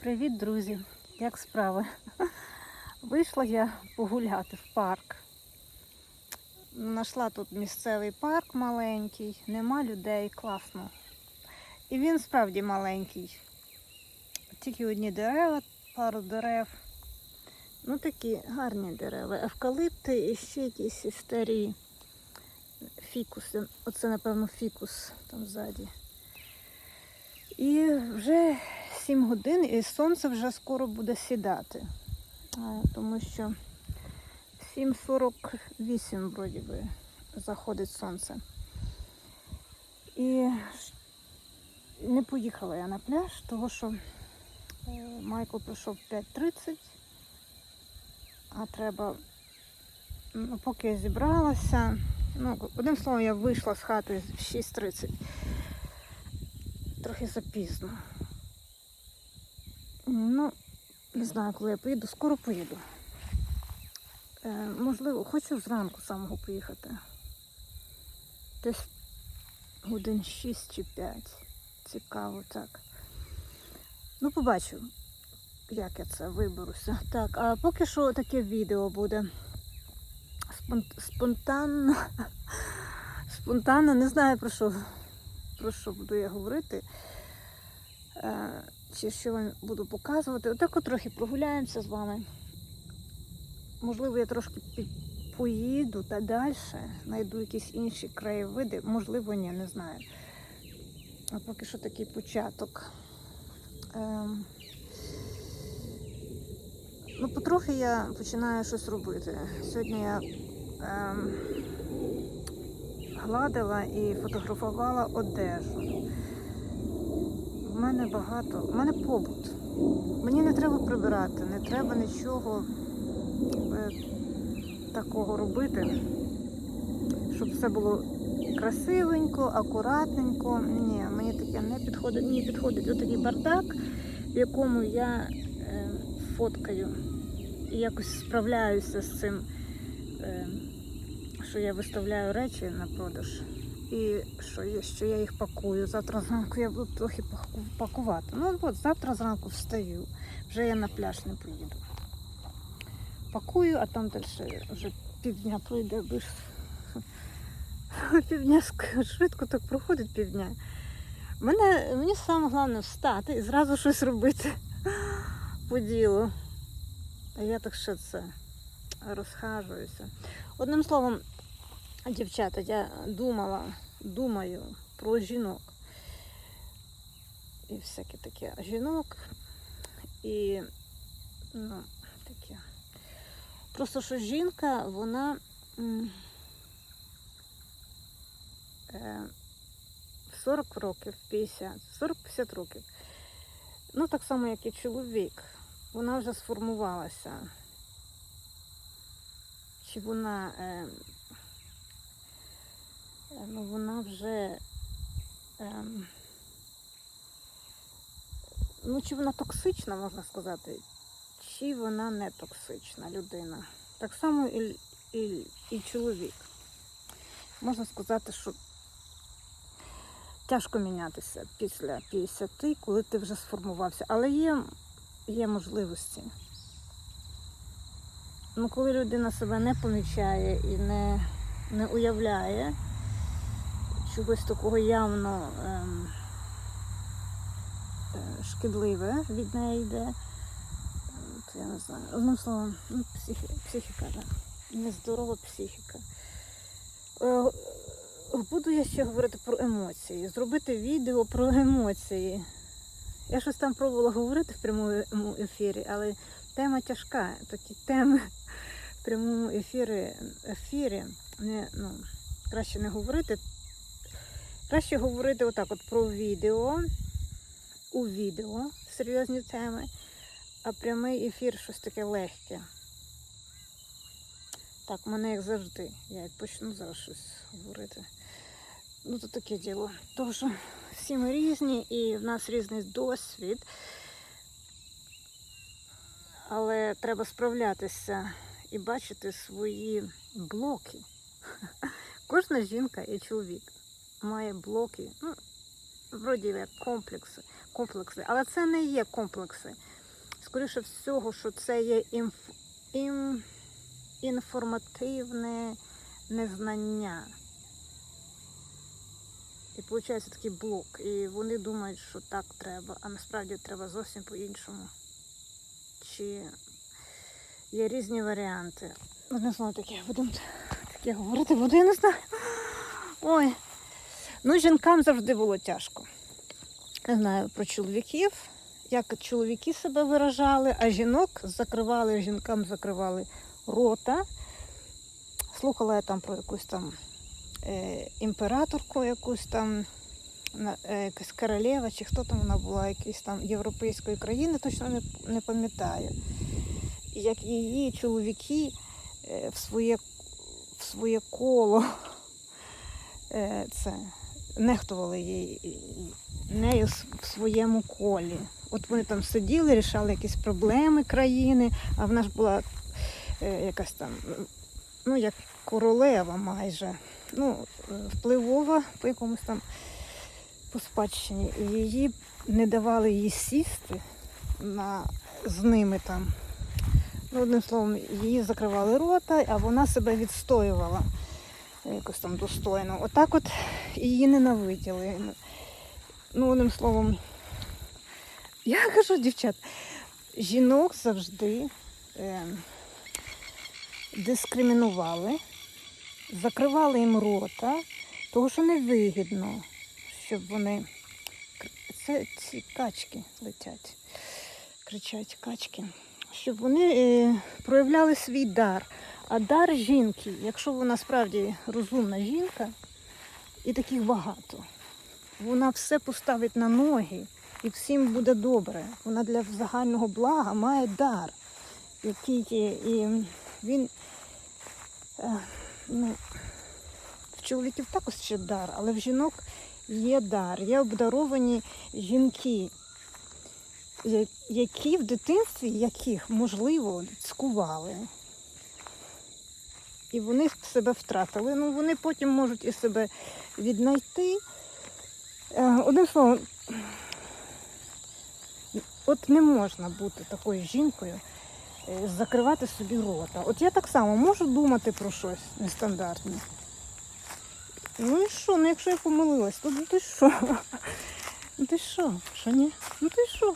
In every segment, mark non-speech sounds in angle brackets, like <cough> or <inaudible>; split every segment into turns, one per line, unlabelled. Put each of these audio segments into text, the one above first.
Привіт, друзі! Як справи? <laughs> Вийшла я погуляти в парк. Нашла тут місцевий парк маленький, нема людей, класно. І він справді маленький. Тільки одні дерева, пару дерев. Ну такі гарні дерева. Евкалипти і ще якісь старі фікуси. Оце, напевно, фікус там ззаді. І вже 7 годин і сонце вже скоро буде сідати. Тому що 7.48 вроді би заходить сонце. І не поїхала я на пляж, тому що е, Майкл прийшов в 5.30, а треба, ну, поки я зібралася, ну, одним словом, я вийшла з хати в 6.30 трохи запізно. Ну, не знаю, коли я поїду, скоро поїду. Е, можливо, хочу зранку самого поїхати. Десь годин 6 чи 5. Цікаво, так. Ну, побачу, як я це виберуся. Так, а поки що таке відео буде. Спонтанно. <laughs> Спонтанно, не знаю про що, про що буду я говорити. Е, чи що вам буду показувати. Отак от трохи прогуляємося з вами. Можливо, я трошки поїду та далі, знайду якісь інші краєвиди. Можливо, ні, не знаю. А поки що такий початок. Ем... Ну, потрохи я починаю щось робити. Сьогодні я ем... гладила і фотографувала одежу. У мене багато, у мене побут. Мені не треба прибирати, не треба нічого е, такого робити, щоб все було красивенько, акуратненько. Ні, мені таке не підходить. Мені підходить отакий бардак, в якому я е, фоткаю і якось справляюся з цим, е, що я виставляю речі на продаж. І що, я- що я їх пакую. Завтра зранку я буду трохи пакувати. Ну от завтра зранку встаю. Вже я на пляж не поїду. Пакую, а там далі вже півдня пройде, бо <laughs> півдня швидко так проходить півдня. Мене, мені саме головне встати і зразу щось робити <laughs> по ділу. А я так ще це розхажуюся. Одним словом, Дівчата, я думала, думаю про жінок. І всяке таке жінок. І ну, таке. Просто що жінка, вона е, в 40 років, 50, 40-50 років. Ну, так само, як і чоловік. Вона вже сформувалася. Чи вона. Е, Е, Ну, вона вже. Ем, ну, чи вона токсична, можна сказати, чи вона не токсична людина. Так само і, і, і чоловік. Можна сказати, що тяжко мінятися після 50, коли ти вже сформувався. Але є, є можливості. Ну, коли людина себе не помічає і не, не уявляє, чогось такого явно ем, е, шкідливе від неї йде. От, я не знаю. Одним словом, ну, психі, психіка, да. нездорова психіка. Е, буду я ще говорити про емоції, зробити відео про емоції. Я щось там пробувала говорити в прямому ефірі, але тема тяжка. Такі теми в прямому ефірі, ефірі не, ну, краще не говорити. Краще говорити отак от про відео, у відео серйозні теми, а прямий ефір щось таке легке. Так, в мене як завжди. Я як почну зараз щось говорити. Ну, то таке діло. Тому що всі ми різні і в нас різний досвід. Але треба справлятися і бачити свої блоки. <laughs> Кожна жінка і чоловік має блоки. Ну, вроді як комплекси, комплекси, але це не є комплекси. Скоріше всього, що це є інф, ім, інформативне незнання. І виходить такий блок. І вони думають, що так треба, а насправді треба зовсім по-іншому. Чи є різні варіанти. Ну, не знаю, таке будемо таке говорити, буду, я не знаю. Ой. Ну, жінкам завжди було тяжко. Не знаю про чоловіків, як чоловіки себе виражали, а жінок закривали, жінкам закривали рота. Слухала я там про якусь там е, імператорку, якусь там е, якась королева, чи хто там вона була, якісь там європейської країни, точно не, не пам'ятаю. Як її чоловіки е, в своє, в своє коло <laughs> е, це, нехтували її, нею в своєму колі. От вони там сиділи, рішали якісь проблеми країни, а вона ж була е, якась там, ну, як королева майже, ну, е, впливова по якомусь там по спадщині. І її не давали їй сісти на, з ними там. Ну, одним словом, її закривали рота, а вона себе відстоювала якось там достойно. Отак от її ненавиділи. Ну, одним словом, я кажу, дівчат, жінок завжди е, дискримінували, закривали їм рота, тому що невигідно, щоб вони. Це ці качки летять, кричать качки, щоб вони е, проявляли свій дар. А дар жінки, якщо вона справді розумна жінка, і таких багато, вона все поставить на ноги і всім буде добре. Вона для загального блага має дар, який і він е, ну, в чоловіків також ще дар, але в жінок є дар, є обдаровані жінки, які в дитинстві яких, можливо, цькували. І вони себе втратили. Ну, вони потім можуть і себе віднайти. Е, Одним словом, от не можна бути такою жінкою, е, закривати собі рота. От я так само можу думати про щось нестандартне. Ну і що? Ну якщо я помилилась, то ну ти що? <laughs> Ну ти що? Що ні? Ну ти що?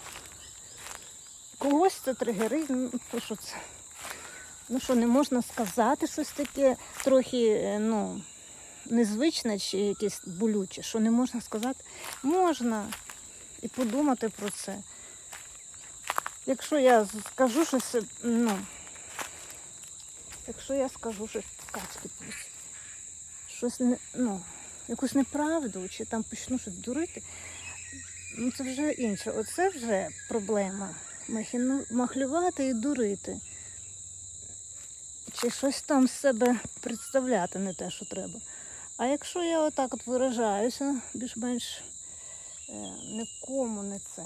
Когось це тригерить, ну то що це? Ну що, не можна сказати щось таке трохи, е, ну, незвичне чи якесь болюче, що не можна сказати? Можна. І подумати про це. Якщо я скажу щось, ну, якщо я скажу щось качки, щось не, ну, якусь неправду, чи там почну щось дурити, ну це вже інше. Оце вже проблема. Махлювати і дурити. Чи щось там з себе представляти не те, що треба. А якщо я отак от виражаюся, більш-менш е, нікому не це,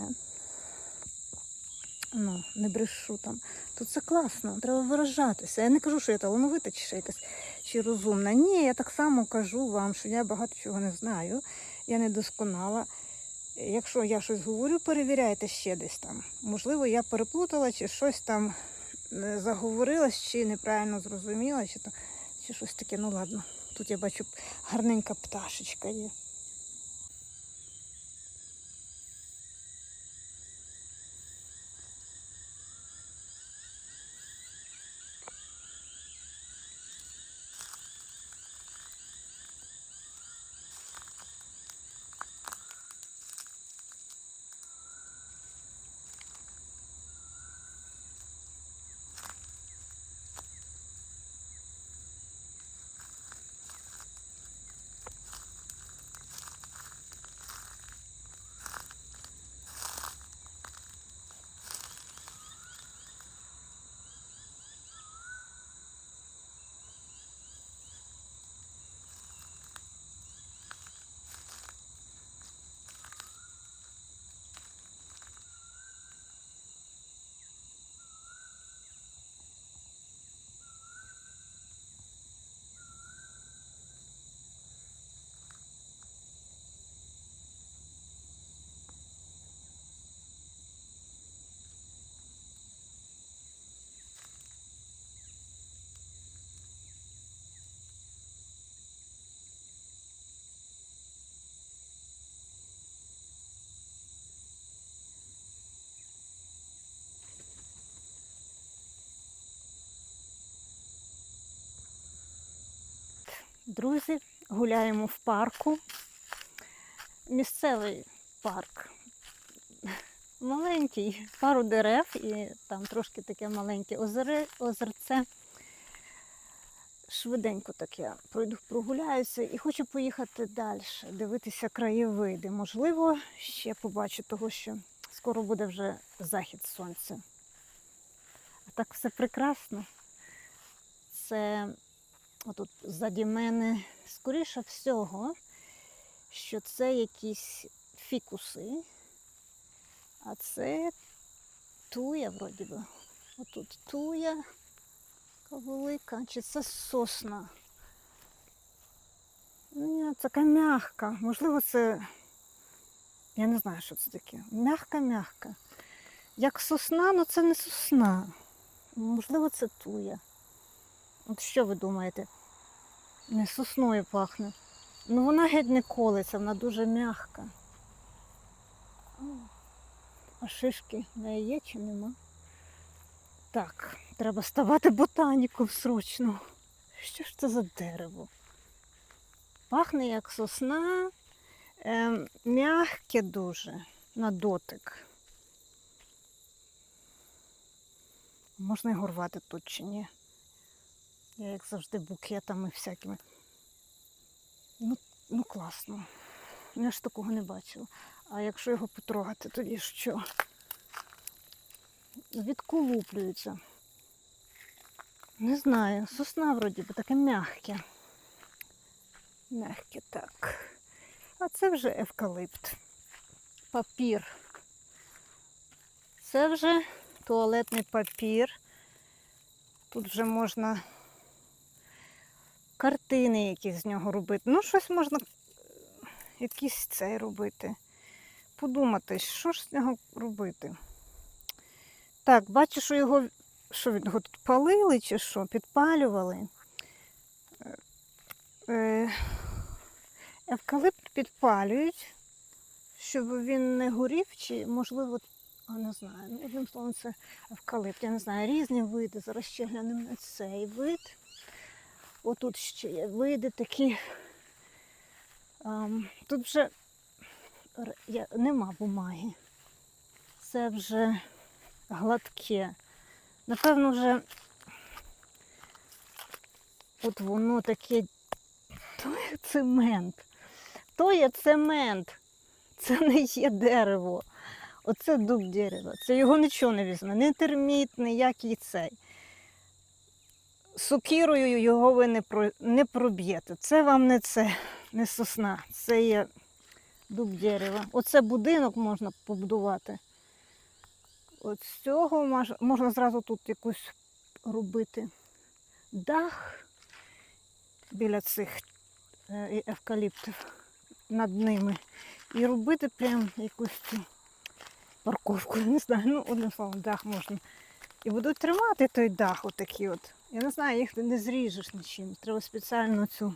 ну, не брешу там, то це класно, треба виражатися. Я не кажу, що я талановита чи ще якась чи розумна. Ні, я так само кажу вам, що я багато чого не знаю, я не досконала. Якщо я щось говорю, перевіряйте ще десь там. Можливо, я переплутала, чи щось там заговорилась, чи неправильно зрозуміла, чи, то, чи щось таке. Ну ладно, тут я бачу гарненька пташечка є. Друзі, гуляємо в парку. Місцевий парк. Маленький, пару дерев і там трошки таке маленьке озере, озерце. Швиденько так я пройду, прогуляюся і хочу поїхати далі, дивитися краєвиди. Можливо, ще побачу того, що скоро буде вже захід сонця. А так все прекрасно. Це отут ззаді мене, скоріше всього, що це якісь фікуси, а це туя, вроді би. Отут туя така велика, чи це сосна. Ні, така м'ягка. Можливо, це. Я не знаю, що це таке. М'ягка-м'ягка. Як сосна, але це не сосна. Можливо, це туя. От що ви думаєте? Не сосною пахне. Ну вона геть не колиться, вона дуже м'ягка. А шишки в неї є чи нема? Так, треба ставати ботаніком срочно. Що ж це за дерево? Пахне як сосна, ем, м'ягке дуже на дотик. Можна його рвати тут чи ні? Я як завжди букетами всякими. Ну, ну класно. Я ж такого не бачила. А якщо його потрогати, тоді що? Відколуплюється. Не знаю, сосна вроді би таке м'ягке. М'ягке так. А це вже евкалипт. Папір. Це вже туалетний папір. Тут вже можна картини якісь з нього робити. Ну, щось можна, е, якийсь цей робити. Подумати, що ж з нього робити. Так, бачу, що його, що від його тут палили чи що, підпалювали. Е, е, Евкалипт підпалюють, щоб він не горів, чи, можливо, не знаю. Ну, одним словом, це евкалипт. Я не знаю, різні види. Зараз ще глянемо на цей вид. Отут ще є види такі. Тут вже нема бумаги. Це вже гладке. Напевно, вже от воно таке. То є цемент. То є цемент. Це не є дерево. Оце дуб дерева. Це його нічого не візьме. Не терміт, ніякий цей. Сокирою його ви не, про, не проб'єте. Це вам не це, не сосна. Це є дуб дерева. Оце будинок можна побудувати. От з цього мож- можна зразу тут якусь робити дах біля цих е, евкаліптів над ними. І робити прям якусь цю парковку. Не знаю, ну одним словом, дах можна. І будуть тримати той дах отакий от. Я не знаю, їх не зріжеш нічим. Треба спеціально цю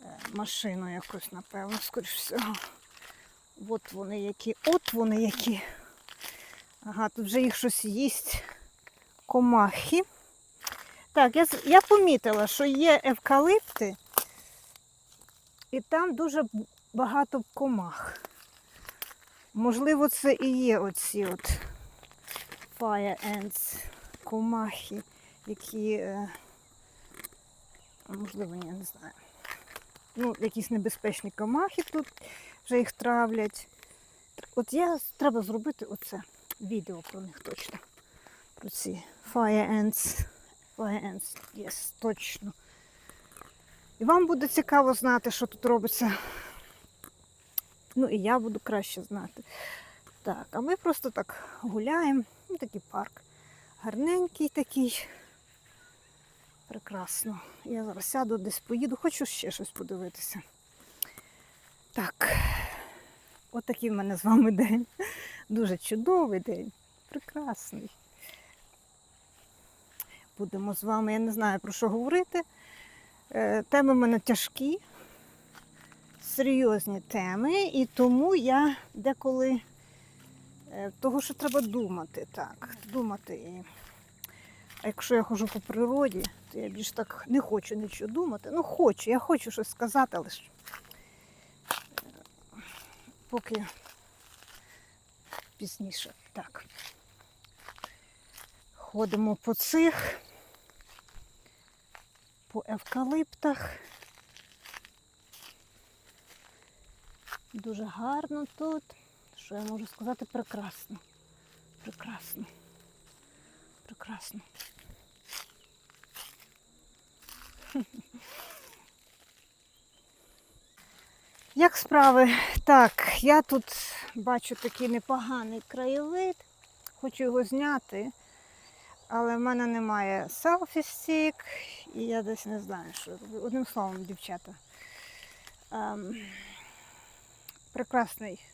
е, машину якусь, напевно, скоріш всього. От вони які, от вони які. Ага, тут вже їх щось їсть. Комахи. Так, я, я помітила, що є евкалипти, і там дуже багато комах. Можливо, це і є оці от fire ants, комахи, які, е, можливо, ні, не знаю. Ну, якісь небезпечні комахи тут вже їх травлять. От я треба зробити оце відео про них точно. Про ці fire ants. Fire ants, yes, точно. І вам буде цікаво знати, що тут робиться. Ну і я буду краще знати. Так, а ми просто так гуляємо. Ну, такий парк. Гарненький такий. Прекрасно. Я зараз сяду, десь поїду, хочу ще щось подивитися. Так, отакий в мене з вами день. Дуже чудовий день. Прекрасний. Будемо з вами, я не знаю про що говорити. Е, Теми в мене тяжкі, серйозні теми, і тому я деколи е, того, що треба думати, так, думати А якщо я ходжу по природі, то я більш так не хочу нічого думати. Ну, хочу, я хочу щось сказати, але ж е, поки пізніше. Так. Ходимо по цих, по евкалиптах. Дуже гарно тут. Що я можу сказати? Прекрасно. Прекрасно. Прекрасно. Як справи? Так, я тут бачу такий непоганий краєвид. Хочу його зняти, але в мене немає селфі-стік, і я десь не знаю, що робити. Одним словом, дівчата. Ем, прекрасний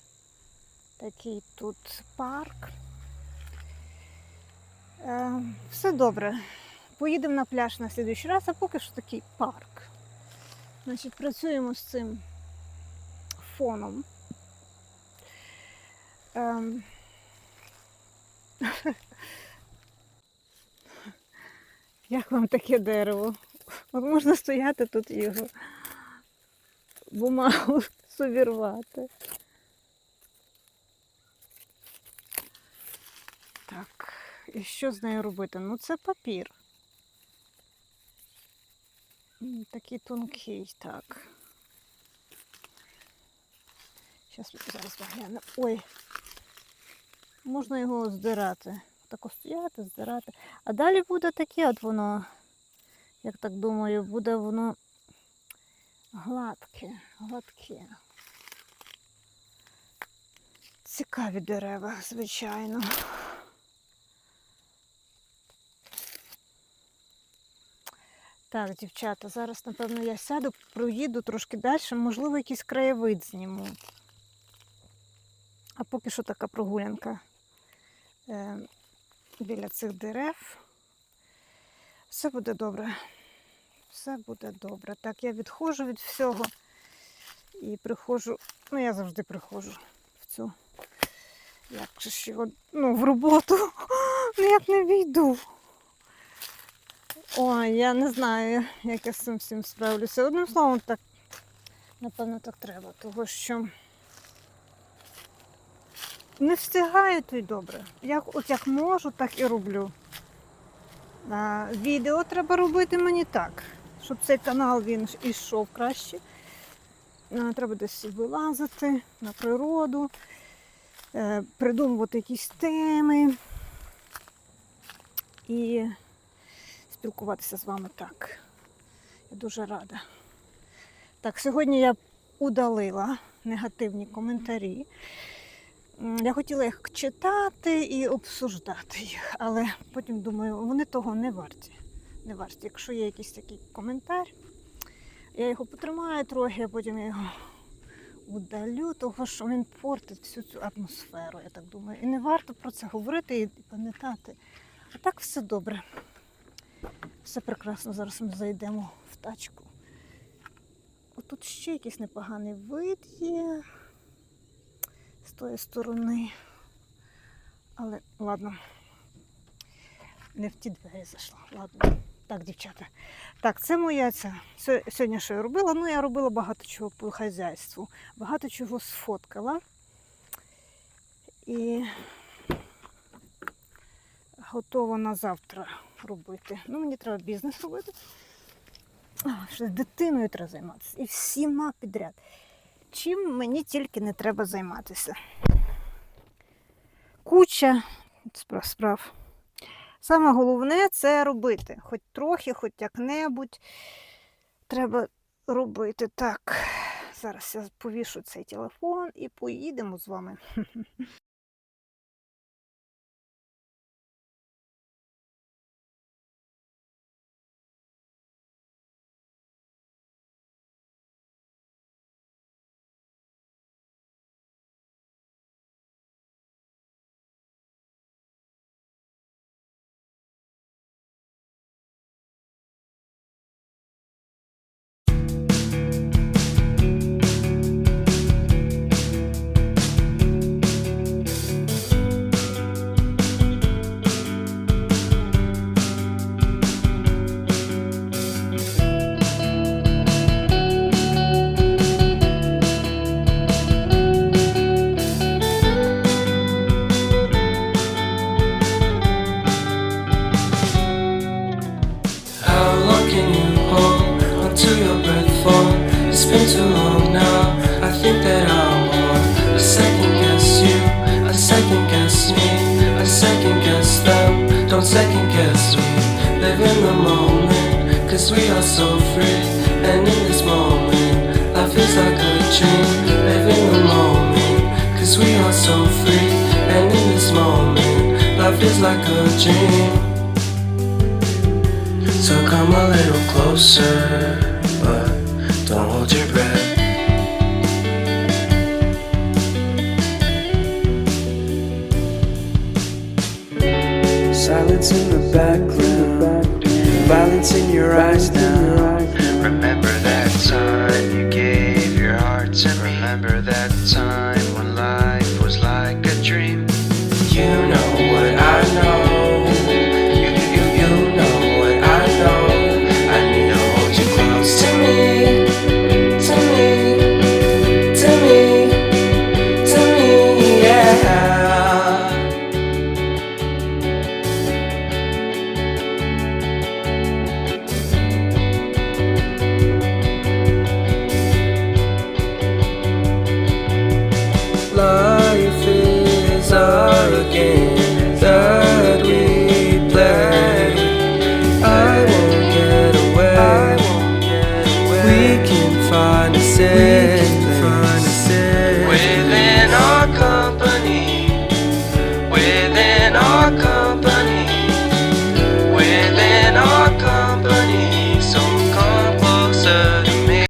такий тут парк. Ем, все добре. Поїдемо на пляж на слідуючий раз, а поки що такий парк. Значить, працюємо з цим фоном. Ем... <laughs> Як вам таке дерево? От можна стояти тут його бумагу <laughs> собі рвати. Так, і що з нею робити? Ну це папір. Такий тонкий, так. Щас зараз поглянемо. Ой. Можна його здирати. Так стояти, здирати. А далі буде таке от воно, як так думаю, буде воно гладке, гладке. Цікаві дерева, звичайно. Так, дівчата, зараз, напевно, я сяду, проїду трошки далі, можливо, якийсь краєвид зніму. А поки що така прогулянка е, біля цих дерев. Все буде добре. Все буде добре. Так, я відходжу від всього і приходжу, ну я завжди приходжу в цю, як же його, ну, в роботу. <gasps> Ніяк не війду. Ой, я не знаю, як я з цим всім справлюся. Одним словом, так, напевно, так треба, тому що не встигаю, то й добре. Як, от як можу, так і роблю. А, відео треба робити мені так, щоб цей канал він йшов краще. А, треба десь вилазити на природу, е, придумувати якісь теми і спілкуватися з вами так. Я дуже рада. Так, сьогодні я удалила негативні коментарі. Я хотіла їх читати і обсуждати їх, але потім думаю, вони того не варті. Не варті. Якщо є якийсь такий коментар, я його потримаю трохи, а потім я його удалю, того що він портить всю цю атмосферу, я так думаю. І не варто про це говорити і пам'ятати. А так все добре. Все прекрасно. Зараз ми зайдемо в тачку. Отут ще якийсь непоганий вид є з тої сторони. Але ладно, не в ті двері зайшла. Ладно. Так, дівчата. Так, це моя ця. Сьогодні що я робила? Ну, я робила багато чого по хазяйству. Багато чого сфоткала. І готова на завтра робити. Ну, мені треба бізнес робити. Ще з дитиною треба займатися. І всіма підряд. Чим мені тільки не треба займатися. Куча справ. Саме головне це робити. Хоч трохи, хоч як-небудь. Треба робити. Так, зараз я повішу цей телефон і поїдемо з вами. <laughs>
cause we are so free. And in this moment, life is like a dream. Live in the moment, cause we are so free. And in this moment, life is like a dream. So come a little closer, but don't hold your breath. Silence in the background, in your eyes now.